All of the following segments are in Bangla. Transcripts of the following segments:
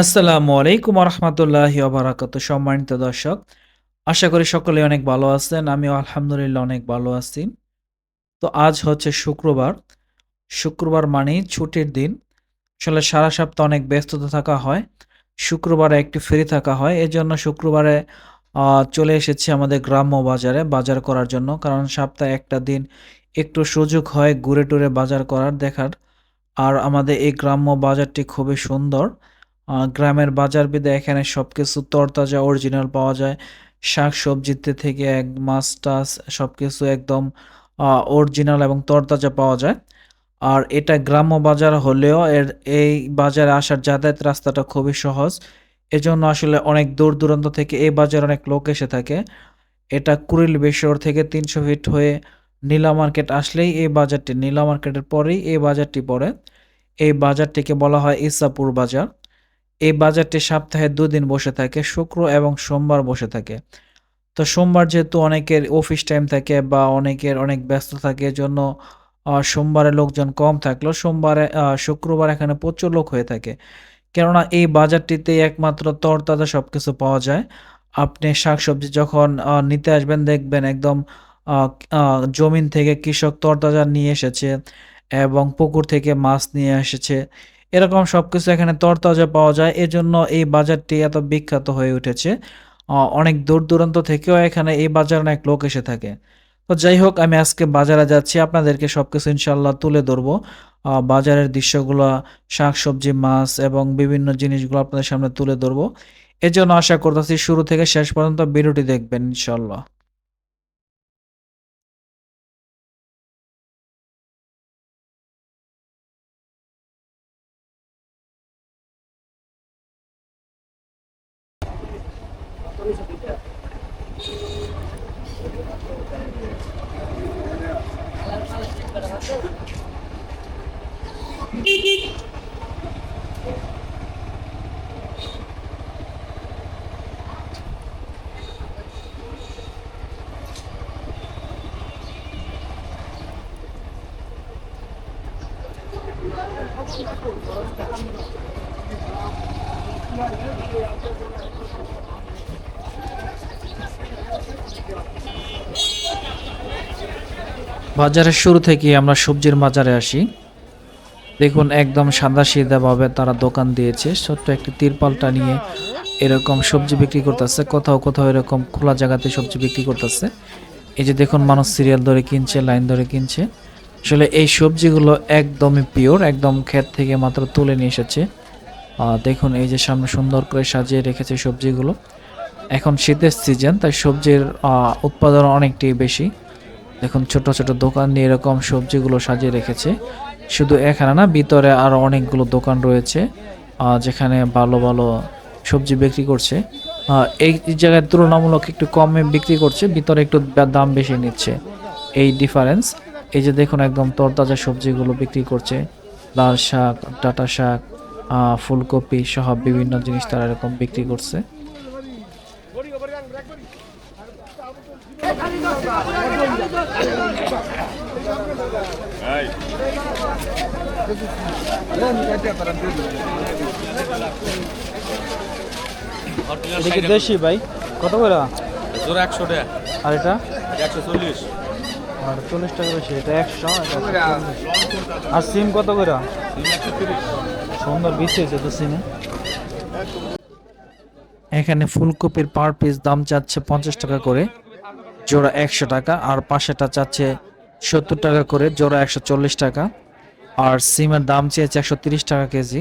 আসসালামু আলাইকুম রহমতুল্লাহি বারাকাত সম্মানিত দর্শক, আশা করি সকলে অনেক ভালো আছেন, আমিও আলহামদুলিল্লাহ অনেক ভালো আছি। তো আজ হচ্ছে শুক্রবার শুক্রবার মানেই ছুটির দিন। আসলে সারা সপ্তাহ অনেক ব্যস্ততা থাকা হয়, শুক্রবারে একটু ফ্রি থাকা হয় এই জন্য শুক্রবারে চলে এসেছি আমাদের গ্রাম্য বাজারে বাজার করার জন্য, কারণ সপ্তাহে একটা দিন একটু সুযোগ হয় ঘুরে টুরে বাজার করার দেখার। আর আমাদের এই গ্রাম্য বাজারটি খুবই সুন্দর গ্রামের বাজার ভেদে এখানে সবকিছু তরতাজা অরিজিনাল পাওয়া যায়। শাক সবজিতে থেকে এক মাছ টাছ সবকিছু একদম অরিজিনাল এবং তরতাজা পাওয়া যায়। আর এটা গ্রাম্য বাজার হলেও এর, এই বাজারে আসার যাতায়াত রাস্তাটা খুবই সহজ। এজন্য আসলে অনেক দূর দূরান্ত থেকে এই বাজারে অনেক লোক এসে থাকে। এটা কুড়িল বেশর থেকে তিনশো ফিট হয়ে নীলা মার্কেট আসলেই এই বাজারটি, নীলা মার্কেটের পরেই এই বাজারটি পড়ে। এই বাজারটিকে বলা হয় ইসাপুর বাজার। এই বাজারটি সপ্তাহে দুদিন বসে থাকে শুক্র এবং সোমবার বসে থাকে। তো সোমবার যেহেতু অনেকের অফিস টাইম থাকে বা অনেকের অনেক ব্যস্ত থাকে এজন্য আহ, সোমবারে লোকজন কম থাকলেও সোমবারে শুক্রবার এখানে প্রচুর লোক হয়ে থাকে। কেননা এই বাজারটিতে একমাত্র তরতাজা সব কিছু পাওয়া যায়। আপনি শাকসবজি যখন নিতে আসবেন দেখবেন একদম জমিন থেকে কৃষক তরতাজা নিয়ে এসেছে এবং পুকুর থেকে মাছ নিয়ে এসেছে। এরকম সবকিছু এখানে তরতাজা পাওয়া যায়। এজন্য এই বাজারটি এত বিখ্যাত হয়ে উঠেছে। অনেক দূর দূরান্ত থেকেও এখানে এই বাজারে অনেক লোক এসে থাকে। তো যাই হোক, আমি আজকে বাজারে যাচ্ছি। আপনাদেরকে সবকিছু ইনশাল্লাহ তুলে ধরবো। বাজারের দৃশ্যগুলো, শাকসবজি, মাছ এবং বিভিন্ন জিনিসগুলো আপনাদের সামনে তুলে ধরবো। এজন্য আশা করতেছি শুরু থেকে শেষ পর্যন্ত ভিডিওটি দেখবেন ইনশাল্লাহ বাজারের শুরু থেকে আমরা সবজির বাজারে আসি। দেখুন, একদম সাদা ভাবে তারা দোকান দিয়েছে। ছোট্ট একটি তিরপালটা নিয়ে এরকম সবজি বিক্রি করতেছে। কোথাও কোথাও এরকম খোলা জায়গাতে সবজি বিক্রি করতেছে। এই যে দেখুন মানুষ সিরিয়াল ধরে কিনছে, লাইন ধরে কিনছে। আসলে এই সবজিগুলো একদমই পিওর একদম ক্ষেত থেকে মাত্র তুলে নিয়ে এসেছে। দেখুন, এই যে সামনে সুন্দর করে সাজিয়ে রেখেছে সবজিগুলো। এখন শীতের সিজন তাই সবজির উৎপাদন অনেকটাই বেশি। দেখুন, ছোট ছোট দোকান নিয়ে এরকম সবজিগুলো সাজিয়ে রেখেছে। শুধু এখানে না, ভিতরে আরও অনেকগুলো দোকান রয়েছে যেখানে ভালো ভালো সবজি বিক্রি করছে। এই জায়গায় তুলনামূলক একটু কমে বিক্রি করছে, ভিতরে একটু দাম বেশি নিচ্ছে। এই ডিফারেন্স এই যে দেখুন একদম তরতাজা সবজিগুলো বিক্রি করছে। লাল শাক ডাটা শাক আহ, ফুলকপি সহ বিভিন্ন জিনিস তারা এরকম বিক্রি করছে। দেশি ভাই কত করে? জোর একশো টাকা। আর এটা? একশো চল্লিশ। আর চল্লিশ টাকা বেশি, এটা একশো আর সিম কত করে? সুন্দর বিছিয়েছে তো সিমে। এখানে ফুলকপির পার পিস দাম চাচ্ছে পঞ্চাশ টাকা করে, জোড়া একশো টাকা, আর পাশেটা চাচ্ছে সত্তর টাকা করে, জোড়া একশো চল্লিশ টাকা। আর সিমের দাম চেয়েছে একশো তিরিশ টাকা কেজি।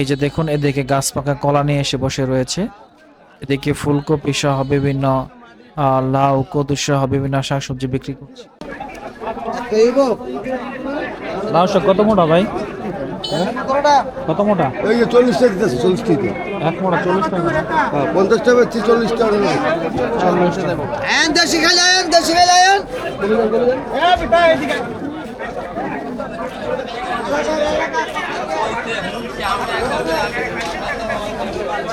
এই যে দেখুন, এদিকে গাছ পাকা কলা নিয়ে এসে বসে রয়েছে। এদিকে ফুলকপি সহ বিভিন্ন লাউ কদু সহ বিভিন্ন শাকসবজি বিক্রি করছে। লাউ শাক কত মোটা ভাই? কত মোটা? এই যে চল্লিশ টাকা দিতেছে চল্লিশ টাকা এক মোটা চল্লিশ টাকা। হ্যাঁ পঞ্চাশ টাকা চল্লিশ টাকা চল্লিশ টাকা। দেশি খেলায়ন দেশি খেলায়ন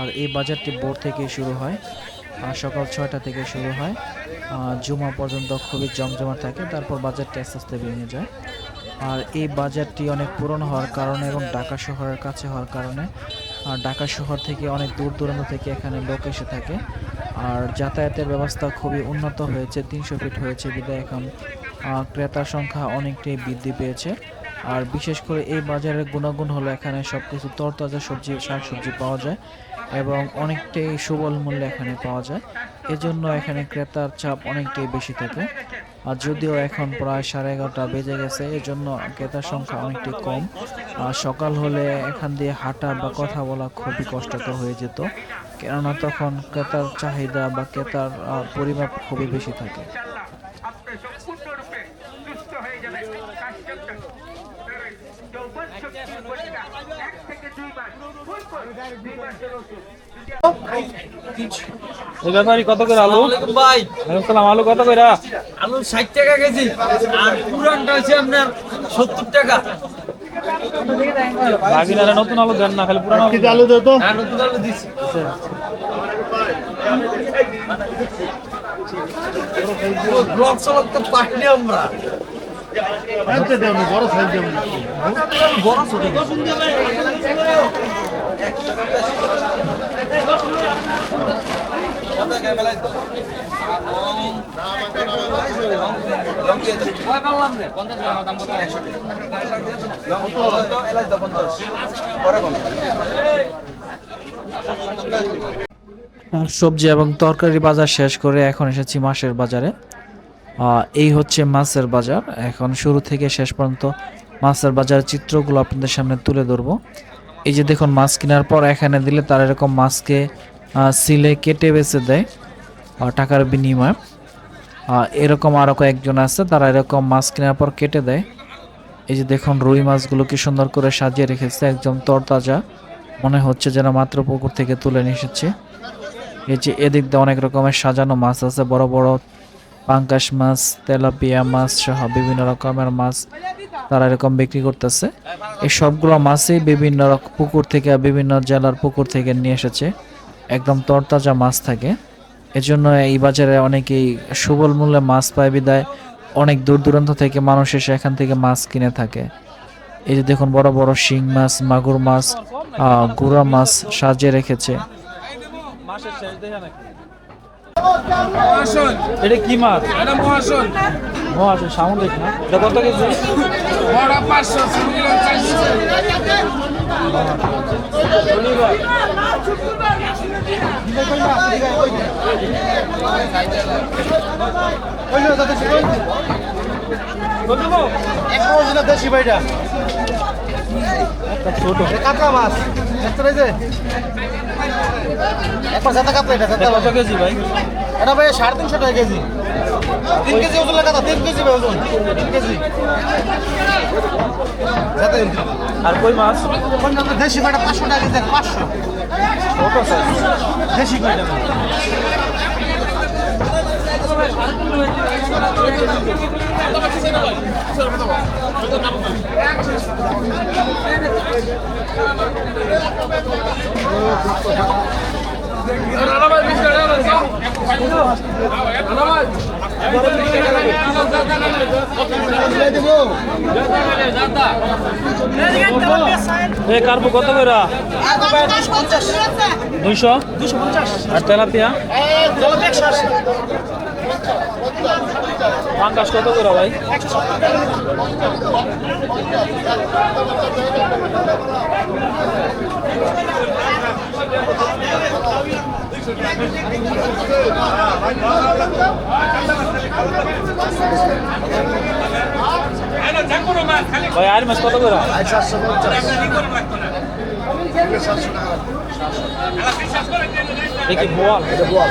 আর এই বাজারটি ভোর থেকে শুরু হয়। সকাল ছয়টা থেকে শুরু হয়। জুমা পর্যন্ত খুবই জমজমা থাকে। তারপর বাজারটি আস্তে আস্তে ভেঙে যায়। আর এই বাজারটি অনেক পুরনো হওয়ার কারণে এবং ঢাকা শহরের কাছে হওয়ার কারণে, আর ঢাকা শহর থেকে অনেক দূর দূরান্ত থেকে এখানে লোক এসে থাকে। আর যাতায়াতের ব্যবস্থা খুবই উন্নত হয়েছে, তিনশো ফিট হয়েছে বিদায় এখন ক্রেতার সংখ্যা অনেকটাই বৃদ্ধি পেয়েছে। আর বিশেষ করে এই বাজারের গুণাগুণ হলো এখানে সব কিছু তরতাজা সবজি, শাকসবজি পাওয়া যায় এবং অনেকটাই সুবল মূল্যে এখানে পাওয়া যায়। এজন্য এখানে ক্রেতার চাপ অনেকটাই বেশি থাকে। আর যদিও এখন প্রায় সাড়ে এগারোটা বেজে গেছে, এজন্য ক্রেতার সংখ্যা অনেকটাই কম। আর সকাল হলে এখান দিয়ে হাঁটা বা কথা বলা খুবই কষ্টকর হয়ে যেত, কেননা তখন ক্রেতার চাহিদা বা ক্রেতার পরিমাপ খুবই বেশি থাকে আপনি সম্পূর্ণরূপে সুস্থ হয়ে যাবেন কাজটা যৌবন শক্তির পরীক্ষা এক থেকে দুই মাস ফুল করে দুই মাসের ওষুধ এই ব্যাপারই কত করে আলু? ভাই। সালাম আলু কত করে? আলু ষাট টাকা কেজি। আর পুরানটা হচ্ছে আপনার সত্তর টাকা। বাগিনারে নতুন আলু দেন না খালি পুরানো আলু আর নতুন আলু দিচ্ছি ব্লক চালাক তো আমরা। বড় ছোট আর সবজি এবং তরকারি বাজার শেষ করে এখন এসেছি মাছের বাজারে। এই হচ্ছে মাছের বাজার। এখন শুরু থেকে শেষ পর্যন্ত মাছের বাজারের চিত্রগুলো আপনাদের সামনে তুলে ধরবো। এই যে দেখুন, মাছ কেনার পর এখানে দিলে তারা এরকম মাছকে সিলে কেটে বেছে দেয় টাকার বিনিময়ে। এরকম আরও কয়েকজন আছে, তারা এরকম মাছ কেনার পর কেটে দেয়। এই যে দেখুন, রুই মাছগুলো কি সুন্দর করে সাজিয়ে রেখেছে, একদম তরতাজা। মনে হচ্ছে যেন মাত্র পুকুর থেকে তুলে নিয়ে এসেছে। এই যে এদিক দিয়ে অনেক রকমের সাজানো মাছ আছে, বড় বড় পাঙ্কাশ মাছ, তেলাপিয়া মাছ সহ বিভিন্ন রকমের মাছ তারা এরকম বিক্রি করতেছে। এই সবগুলো মাছই বিভিন্ন রক- পুকুর থেকে, বিভিন্ন জেলার পুকুর থেকে নিয়ে এসেছে। একদম তরতাজা মাছ থাকে। এজন্য এই বাজারে অনেকেই সুবল মূল্যে মাছ পায় বিদায়। অনেক দূর দূরান্ত থেকে মানুষ এসে এখান থেকে মাছ কিনে থাকে। এই যে দেখুন, বড় বড় শিং মাছ, মাগুর মাছ গুড়া মাছ সাজিয়ে রেখেছে। এটা কি মাছ এটা মহাশন মহাশন সামুদ্রিক না এটা কত কেজি বড় পাঁচশো দেশি ভাইটা ছোট। কাতলা মাছ। একটা রয়েছে একবার সাদা কাতলা এটা এটা কত কেজি ভাই? এটা ভাই সাড়ে তিনশো টাকা কেজি। তিন কেজি ওজন লাগা তিন কেজি ভাই ওজন। তিন কেজি। আর কই মাছ? দেশি ভাইটা পাঁচশো টাকা কেজি পাঁচশো। দেশি এ কার্পু কত করে? দুইশো? আর তেলাপিয়া? পাঙ্কাশ কত করে ভাই? ভাই আর মাছ কত করে? দেখি বোয়াল? বোয়াল।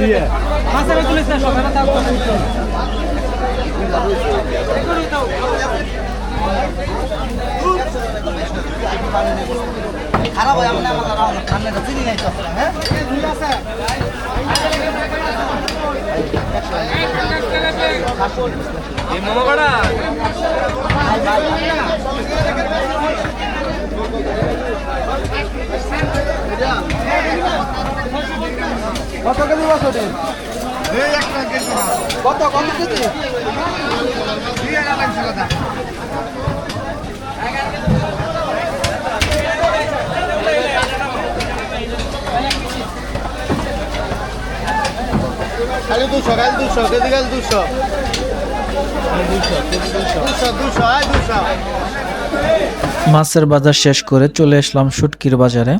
পোয়া মাছ বাইলা বাইলে চারশো টাকা দেখি সামুদ্রিক না সামুদ্রিক চামড়া আর ওই ওইটা পোয়া হ্যাঁ এটা সামুদ্রিক মাছ। দেখি ট্যাংরা মাছ না এই মাছ এটা কত করে খালি দুশো খালি দুশো দুশো। মাছের বাজার শেষ করে চলে আসলাম শুটকির বাজারে।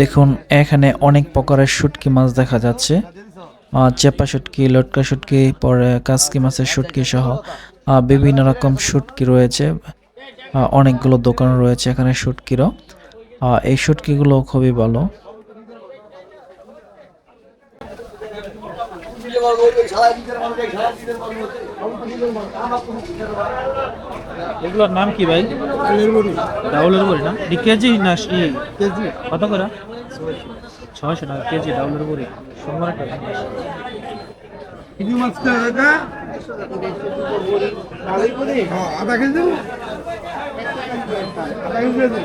দেখুন, এখানে অনেক প্রকারের শুটকি মাছ দেখা যাচ্ছে। চেপা শুটকি, লটকা শুটকি, পরে কাসকি মাছের শুটকি সহ বিভিন্ন রকম শুটকি রয়েছে। অনেকগুলো দোকান রয়েছে এখানে শুটকিরও। এই শুটকিগুলো খুবই ভালো। এগুলোর নাম কি ভাই? ডাউলের বড়ি না কেজি না কেজি। কত করে? ছয়শো টাকা কেজি ডাউলের বড়ি সোমবার টাকা? আধা কেজি আধা কেজি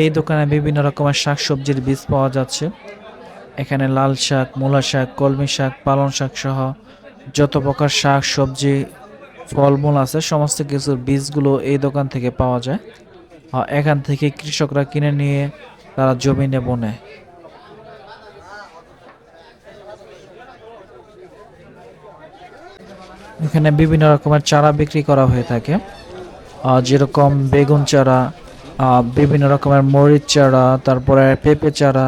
এই দোকানে বিভিন্ন রকমের শাকসবজির বীজ পাওয়া যাচ্ছে। এখানে লাল শাক, মূলা শাক, কলমি শাক, পালং শাক সহ যত প্রকার শাক সবজি ফলমূল আছে, সমস্ত কিছুর বীজগুলো এই দোকান থেকে পাওয়া যায়। এখান থেকে কৃষকরা কিনে নিয়ে তারা জমিনে বনে এখানে বিভিন্ন রকমের চারা বিক্রি করা হয়ে থাকে। যেরকম বেগুন চারা বিভিন্ন রকমের মরিচ চারা, তারপরে পেঁপে চারা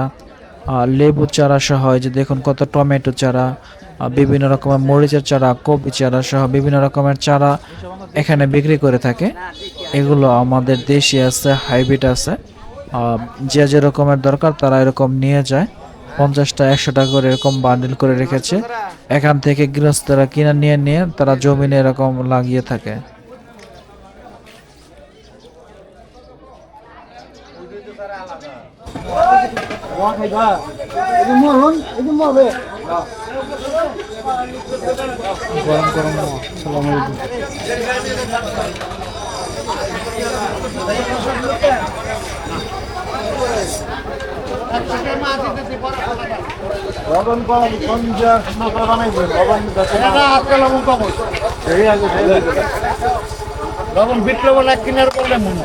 লেবু চারা সহ যে দেখুন কত টমেটো চারা বিভিন্ন রকমের মরিচের চারা, কপি চারা সহ, বিভিন্ন রকমের চারা এখানে বিক্রি করে থাকে। এগুলো আমাদের দেশি আছে, হাইব্রিড আছে। যে যে রকমের দরকার তারা এরকম নিয়ে যায়। পঞ্চাশটা একশো টাকা করে এরকম বান্ডিল করে রেখেছে। এখান থেকে গৃহস্থরা কিনে নিয়ে নিয়ে তারা জমিনে এরকম লাগিয়ে থাকে। লবণ কম বানাইবে লবণ লবণ কম লবণ লবণ এক কিনার করলে মনে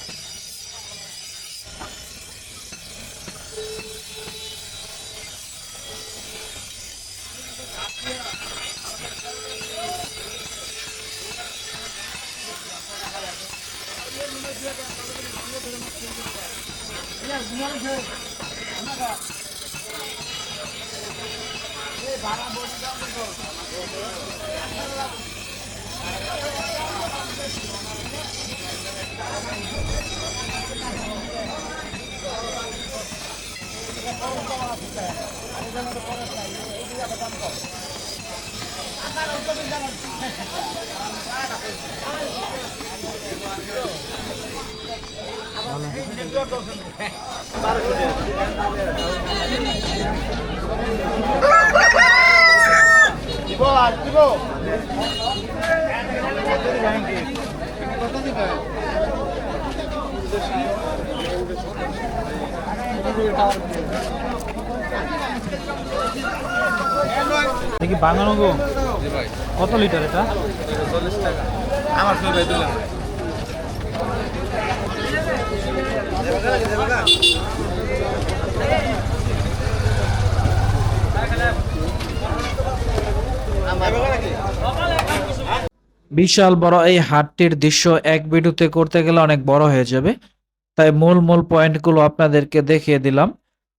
দুইশো দেখি বাঙানো গো? কত লিটার এটা? আমার ফেলে দিলাম। বিশাল বড় এই হাটটির দৃশ্য এক ভিডিওতে করতে গেলে অনেক বড় হয়ে যাবে। তাই মূল মূল পয়েন্টগুলো আপনাদেরকে দেখিয়ে দিলাম।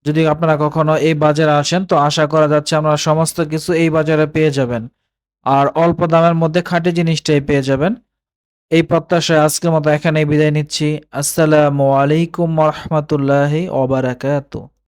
যদি আপনারা কখনো এই বাজারে আসেন, তো আশা করা যাচ্ছে আমরা সমস্ত কিছু এই বাজারে পেয়ে যাবেন। আর অল্প দামের মধ্যে খাঁটি জিনিসটাই পেয়ে যাবেন। এই প্রত্যাশায় আজকের মতো এখানেই বিদায় নিচ্ছি। আসসালামু আলাইকুম রহমতুল্লাহি ওবারাকাতু